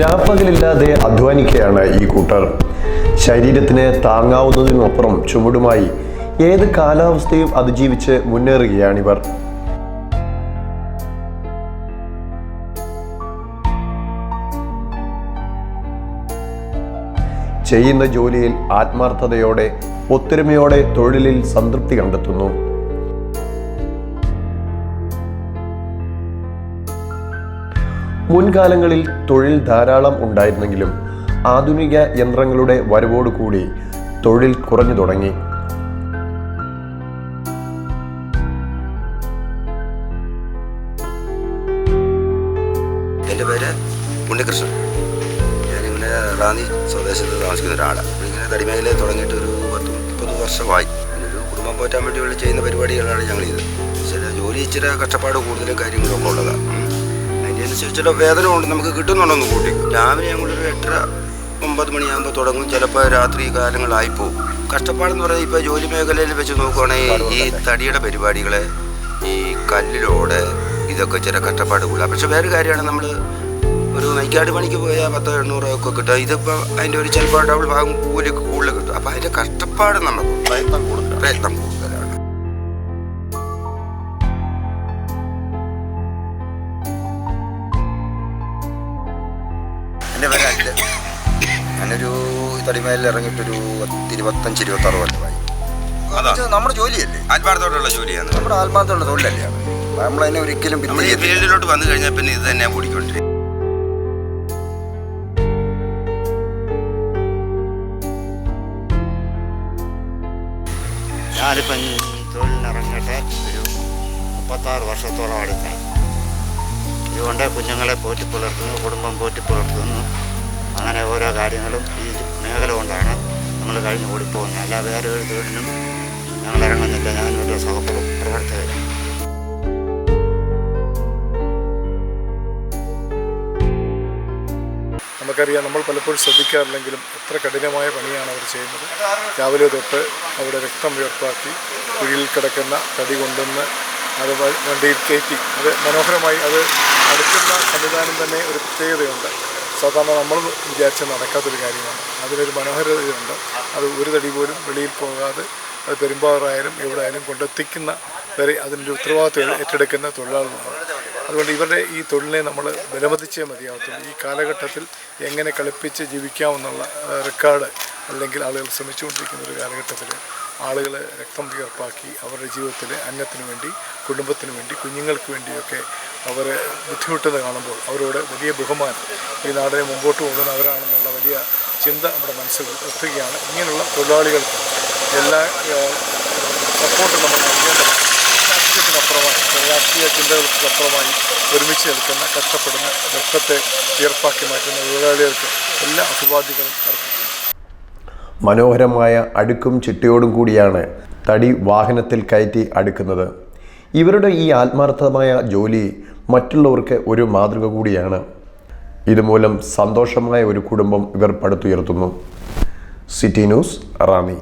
രാപ്പകലില്ലാതെ അധ്വാനിക്കുകയാണ് ഈ കൂട്ടർ. ശരീരത്തിന് താങ്ങാവുന്നതിനപ്പുറം ചുവടുമായി ഏത് കാലാവസ്ഥയും അതിജീവിച്ച് മുന്നേറുകയാണിവർ. ചെയ്യുന്ന ജോലിയിൽ ആത്മാർത്ഥതയോടെ ഒത്തൊരുമയോടെ തൊഴിലിൽ സംതൃപ്തി കണ്ടെത്തുന്നു. മുൻകാലങ്ങളിൽ തൊഴിൽ ധാരാളം ഉണ്ടായിരുന്നെങ്കിലും ആധുനിക യന്ത്രങ്ങളുടെ വരവോടുകൂടി തൊഴിൽ കുറഞ്ഞു തുടങ്ങി. എന്റെ പേര് ഉണ്ണികൃഷ്ണൻ. ഞാനിങ്ങനെ റാന്നി സ്വദേശത്ത് താമസിക്കുന്ന ഒരാളാണ് ഇങ്ങനെ തടിമേഖല തുടങ്ങിയിട്ട് ഒരു പത്ത് മുപ്പത് വർഷമായി. ഒരു കുടുംബം പോറ്റാൻ വേണ്ടി ചെയ്യുന്ന പരിപാടികളാണ് ഞങ്ങൾ ഇത് ചില ജോലി ഇച്ചിരി കഷ്ടപ്പാട് കൂടുതലും കാര്യങ്ങളൊക്കെ ഉള്ളതാണ് അതിന്റെ വേദന ഉണ്ട് നമുക്ക് കിട്ടുന്നുണ്ടെന്ന് കൂട്ടി. രാവിലെ ഞങ്ങളൊരു എട്ടര ഒമ്പത് മണിയാകുമ്പോൾ തുടങ്ങും. ചിലപ്പോൾ രാത്രി കാലങ്ങളായി പോകും കഷ്ടപ്പാടെന്ന് പറയുന്നത് ഇപ്പോൾ ജോലി മേഖലയിൽ വെച്ച് നോക്കുവാണെങ്കിൽ ഈ തടിയുടെ പരിപാടികൾ ഈ കല്ലിലോട് ഇതൊക്കെ ചില കഷ്ടപ്പാട് കൂടുതലാണ് പക്ഷെ വേറെ കാര്യമാണ് നമ്മൾ ഒരു നൈക്കാട് പണിക്ക് പോയാൽ പത്തോ എണ്ണൂറോ ഒക്കെ കിട്ടും ഇതിപ്പോൾ അതിന്റെ ഒരു ചിലപ്പോൾ ഡബിൾ ഭാഗം കൂലി കൂടുതൽ കിട്ടും. അപ്പോൾ അതിന്റെ കഷ്ടപ്പാട് നമുക്ക് പ്രയത്നം കൂടുതൽ പ്രയത്നം പേര് അല്ല ഞാനൊരു തടിമേലിൽ ഇറങ്ങിയിട്ടൊരു പത്ത് ഇരുപത്തഞ്ച് ഇരുപത്താറ് കൊല്ലമായി നമ്മുടെ ജോലിയല്ലേ? ആത്മാർത്ഥത്തോടുള്ള ജോലിയാണ്. നമ്മുടെ ആത്മാർത്ഥമുള്ള തൊഴിലല്ലേ നമ്മൾ നമ്മളതിനെ ഒരിക്കലും പിന്നെ ഈ ഫീൽഡിലോട്ട് വന്നു കഴിഞ്ഞാൽ പിന്നെ ഇത് തന്നെ കൂടിക്കൊണ്ടിരിക്കും ഞാനിപ്പം തൊഴിലിനിറങ്ങിയിട്ട് ഒരു മുപ്പത്താറ് വർഷത്തോളം അടുത്തായി. ഇതുകൊണ്ട് കുഞ്ഞുങ്ങളെ പോറ്റി പുലർത്തുന്നു കുടുംബം പോറ്റി പുലർത്തുന്നു. അങ്ങനെ ഓരോ കാര്യങ്ങളും ഈ മേഖല കൊണ്ടാണ് നമ്മൾ കഴിഞ്ഞു ഓടിപ്പോകുന്നത്. പോകുന്നത് അല്ല വേറെ ഒരു തൊഴിലിനും ഞങ്ങൾ ഇറങ്ങുന്നില്ല. ഞാനൊരു സഹപ്ര പ്രവർത്തകരാണ് നമുക്കറിയാം നമ്മൾ പലപ്പോഴും ശ്രദ്ധിക്കാറില്ലെങ്കിലും എത്ര കഠിനമായ പണിയാണ് അവർ ചെയ്യുന്നത്. രാവിലെ തൊട്ട് അവിടെ രക്തം ഉയർപ്പാക്കി കുഴിയിൽ കിടക്കുന്ന തടി കൊണ്ടുവന്ന് അത് വണ്ടിയിൽ കയറ്റി. അത് മനോഹരമായി അത് അടുക്കുന്ന സംവിധാനം തന്നെ ഒരു പ്രത്യേകതയുണ്ട്. സാധാരണ നമ്മൾ വിചാരിച്ച നടക്കാത്തൊരു കാര്യമാണ്. അതിനൊരു മനോഹരതയുണ്ട്. അത് ഒരു തടി പോലും വെളിയിൽ പോകാതെ അത് പെരുമ്പാറായാലും എവിടെ ആയാലും കൊണ്ടെത്തിക്കുന്ന വരെ അതിന്റെ ഉത്തരവാദിത്വം ഏറ്റെടുക്കുന്ന തൊഴിലാളികളാണ്. അതുകൊണ്ട് ഇവരുടെ ഈ തൊഴിലിനെ നമ്മൾ വിലമതിച്ചേ മതിയാകത്തുള്ളൂ ഈ കാലഘട്ടത്തിൽ എങ്ങനെ കളിപ്പിച്ച് ജീവിക്കാമെന്നുള്ള റെക്കോർഡ് അല്ലെങ്കിൽ ആളുകൾ ശ്രമിച്ചുകൊണ്ടിരിക്കുന്ന ഒരു കാലഘട്ടത്തിൽ ആളുകൾ രക്തം വിയർപ്പാക്കി അവരുടെ ജീവിതത്തിൽ അന്നത്തിന് വേണ്ടി കുടുംബത്തിന് വേണ്ടി കുഞ്ഞുങ്ങൾക്ക് വേണ്ടിയൊക്കെ അവർ ബുദ്ധിമുട്ടുന്നത് കാണുമ്പോൾ അവരോട് വലിയ ബഹുമാനം ഈ നാടിനെ മുമ്പോട്ട് കൊണ്ടുവന്നവരാണെന്നുള്ള വലിയ ചിന്ത നമ്മുടെ മനസ്സിൽ എത്തുകയാണ് ഇങ്ങനെയുള്ള തൊഴിലാളികൾക്ക് എല്ലാ സപ്പോർട്ടും നമ്മൾ നൽകേണ്ടതാണ് രാഷ്ട്രീയത്തിനപ്പുറമായി രാഷ്ട്രീയ ചിന്തകൾക്കപ്പുറമായി ഒരുമിച്ച് നിൽക്കുന്ന കഷ്ടപ്പെടുന്ന രക്തത്തെ ഉയർപ്പാക്കി മാറ്റുന്ന തൊഴിലാളികൾക്ക് എല്ലാ അഭിവാദ്യങ്ങളും മനോഹരമായ അടുക്കും ചിട്ടയോടും കൂടിയാണ് തടി വാഹനത്തിൽ കയറ്റി അടുക്കുന്നത്. ഇവരുടെ ഈ ആത്മാർത്ഥമായ ജോലി മറ്റുള്ളവർക്ക് ഒരു മാതൃക കൂടിയാണ്. ഇതുമൂലം സന്തോഷമായ ഒരു കുടുംബം ഇവർ പടുത്തുയർത്തുന്നു. City news Ranni.